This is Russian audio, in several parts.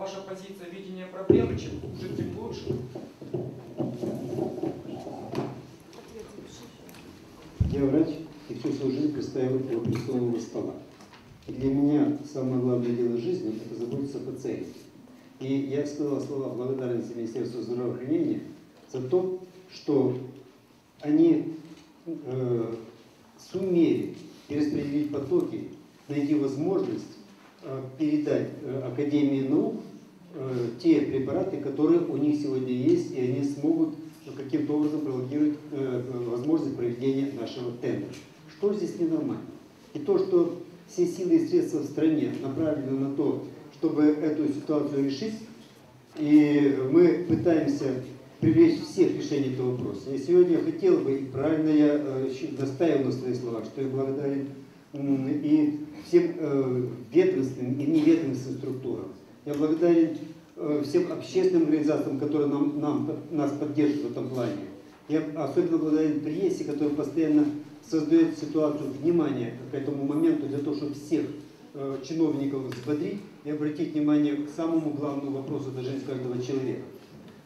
ваша позиция видения проблемы, чем хуже, тем лучше. Я врач и всю свою жизнь представил у операционного стола. И для меня самое главное дело жизни – это заботиться о пациенте. И я сказал слова благодарности Министерству здравоохранения за то, что они э, сумели перераспределить потоки, найти возможность э, передать э, Академии наук э, те препараты, которые у них сегодня есть, и они смогут каким-то образом блокировать э, возможность проведения нашего тендера. Что здесь ненормально? И то, что все силы и средства в стране направлены на то, чтобы эту ситуацию решить, и мы пытаемся привлечь всех решений этого вопроса. И сегодня я хотел бы, и правильно я э, настаиваю на своих словах, что я благодарен и всем э, ведомственным и неведомственным структурам. Я благодарен всем общественным организациям, которые нам, нам, нас поддерживают в этом плане. Я особенно благодарен прессе, которая постоянно создает ситуацию внимания к этому моменту для того, чтобы всех э, чиновников взбодрить и обратить внимание к самому главному вопросу для жизни каждого человека.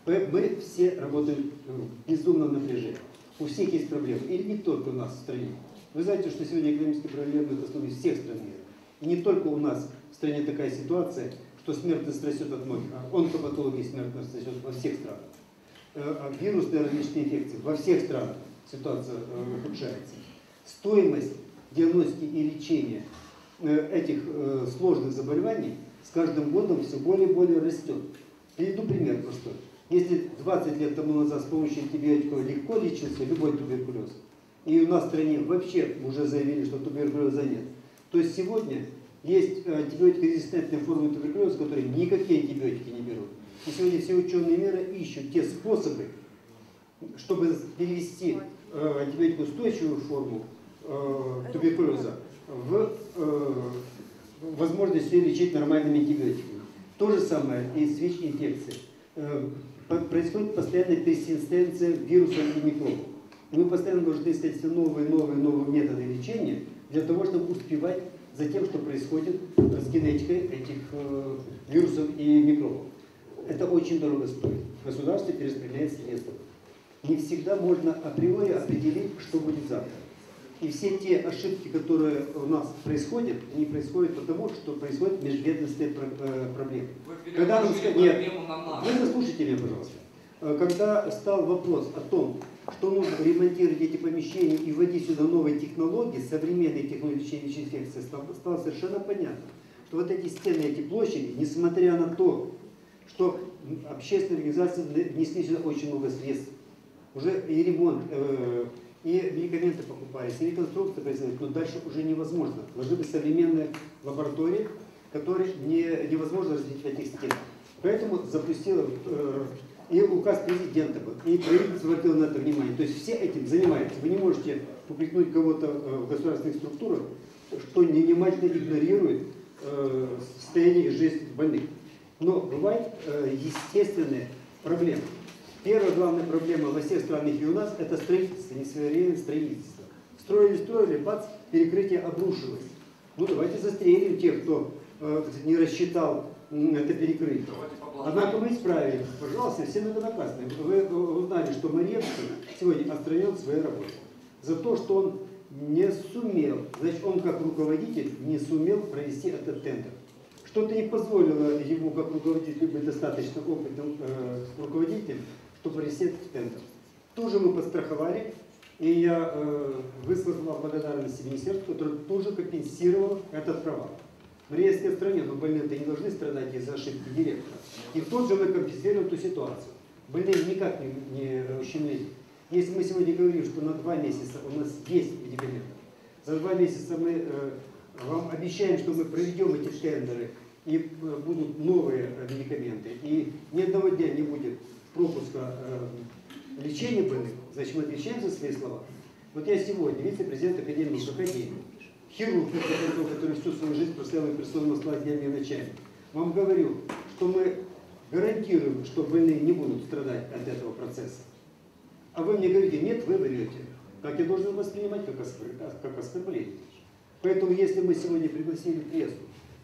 Мы все работаем в безумном напряжении. У всех есть проблемы. Или не только у нас в стране. Вы знаете, что сегодня экономические проблемы это основе всех стран мира. И не только у нас в стране такая ситуация, что смертность растет от многих, а онкопатологии смертность растет во всех странах. А вирусные различные инфекции во всех странах ситуация ухудшается. Стоимость диагностики и лечения этих сложных заболеваний с каждым годом все более и более растет. Приведу пример простой. Если 20 лет тому назад с помощью антибиотиков легко лечился любой туберкулез, и у нас в стране вообще уже заявили, что туберкулеза нет, то сегодня есть антибиотикорезистентные формы туберкулеза, которые никакие антибиотики не берут. И сегодня все ученые мира ищут те способы, чтобы перевести э, антибиотикоустойчивую форму э, туберкулеза в э, возможность ее лечить нормальными антибиотиками. То же самое и с ВИЧ-инфекцией. Э, происходит постоянная персистенция вирусов и микробов. Мы постоянно должны искать все новые, новые, новые методы лечения для того, чтобы успевать за тем, что происходит с генетикой этих э, вирусов и микробов. Это очень дорого стоит. Государство перераспределяет средства. Не всегда можно априори определить, что будет завтра. И все те ошибки, которые у нас происходят, они происходят потому, что происходят межведомственные проблемы. Вы Когда нам сказать, нет, вы заслушайте меня, пожалуйста. Когда стал вопрос о том, что нужно ремонтировать эти помещения и вводить сюда новые технологии, современные технологии лечения инфекции, стало, совершенно понятно, что вот эти стены, эти площади, несмотря на то, что общественные организации внесли сюда очень много средств, уже и ремонт, э, и медикаменты покупались, и реконструкция производилась, но дальше уже невозможно. Должны быть современные лаборатории, которые не, невозможно развить в этих стенах. Поэтому запустила э, и указ президента был, и правительство обратило на это внимание. То есть все этим занимаются. Вы не можете упрекнуть кого-то э, в государственных структурах, что внимательно игнорирует э, состояние и жизнь больных. Но бывают э, естественные проблемы. Первая главная проблема во всех странах и у нас – это строительство, несвоевременное строительство. Строили, строили, бац, перекрытие обрушилось. Ну давайте застрелим тех, кто не рассчитал это перекрытие. Однако мы исправили. Пожалуйста, все это наказаны. Вы узнали, что Марьевский сегодня отстранен своей работы. За то, что он не сумел, значит, он как руководитель не сумел провести этот тендер. Что-то не позволило ему, как руководителю, быть достаточно опытным э, руководителем, чтобы провести этот тендер. Тоже мы подстраховали, и я э, высказал благодарность министерству, которое тоже компенсировало этот провал. В резкой стране, но больные-то не должны страдать из-за ошибки директора. И тот же мы компенсируем эту ситуацию. Больные никак не, не ущемлены. Если мы сегодня говорим, что на два месяца у нас есть медикаменты, за два месяца мы э, вам обещаем, что мы проведем эти тендеры, и э, будут новые э, медикаменты, и ни одного дня не будет пропуска э, лечения больных, значит мы отвечаем за свои слова. Вот я сегодня вице-президент Академии Академии, хирург, который всю свою жизнь и прислал слава днями и ночами, вам говорю, что мы гарантируем, что больные не будут страдать от этого процесса. А вы мне говорите, нет, вы врете. Как я должен воспринимать, как, как оскорбление. Поэтому, если мы сегодня пригласили прессу,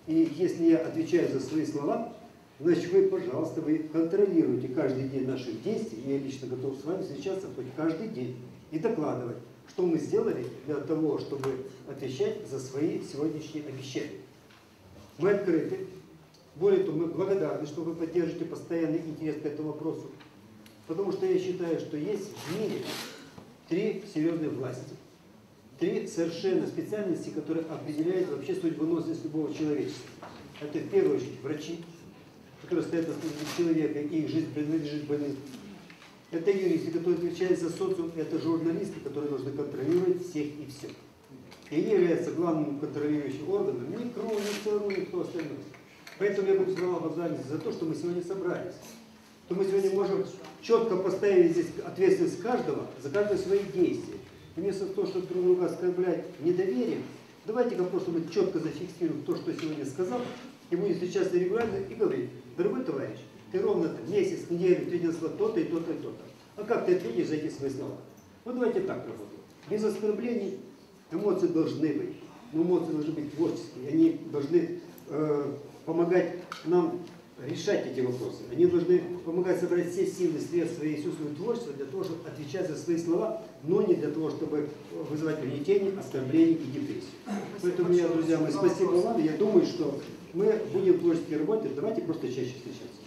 и если я отвечаю за свои слова, значит вы, пожалуйста, вы контролируете каждый день наших действий. Я лично готов с вами встречаться хоть каждый день и докладывать, что мы сделали для того, чтобы отвечать за свои сегодняшние обещания. Мы открыты. Более того, мы благодарны, что вы поддерживаете постоянный интерес к этому вопросу. Потому что я считаю, что есть в мире три серьезные власти. Три совершенно специальности, которые определяют вообще судьбоносность любого человечества. Это в первую очередь врачи, которые стоят на службе человека, и их жизнь принадлежит больным. Это юристы, которые отвечают за социум, это журналисты, которые должны контролировать всех и все. И они являются главным контролирующим органом ни КРУ, ни ЦРУ, ни кто остальной. Поэтому я сказал благодарность за то, что мы сегодня собрались. Что мы сегодня можем четко поставить здесь ответственность каждого за каждое свои действия. Вместо того, чтобы друг друга оскорблять недоверием, давайте-ка просто мы четко зафиксируем то, что сегодня сказал, и будем встречаться регулярно и говорить, дорогой товарищ, ты ровно там месяц, неделю, ты делал то-то и то-то и то-то. А как ты ответишь за эти свои слова? Вот давайте так работаем. Без оскорблений эмоции должны быть. Но эмоции должны быть творческие. Они должны э, помогать нам решать эти вопросы. Они должны помогать собрать все силы, средства и всю свою творчество для того, чтобы отвечать за свои слова, но не для того, чтобы вызывать гнетение, оскорбление и депрессию. Поэтому, меня, друзья мои, спасибо вам. Я думаю, что мы будем творчески работать. Давайте просто чаще встречаться.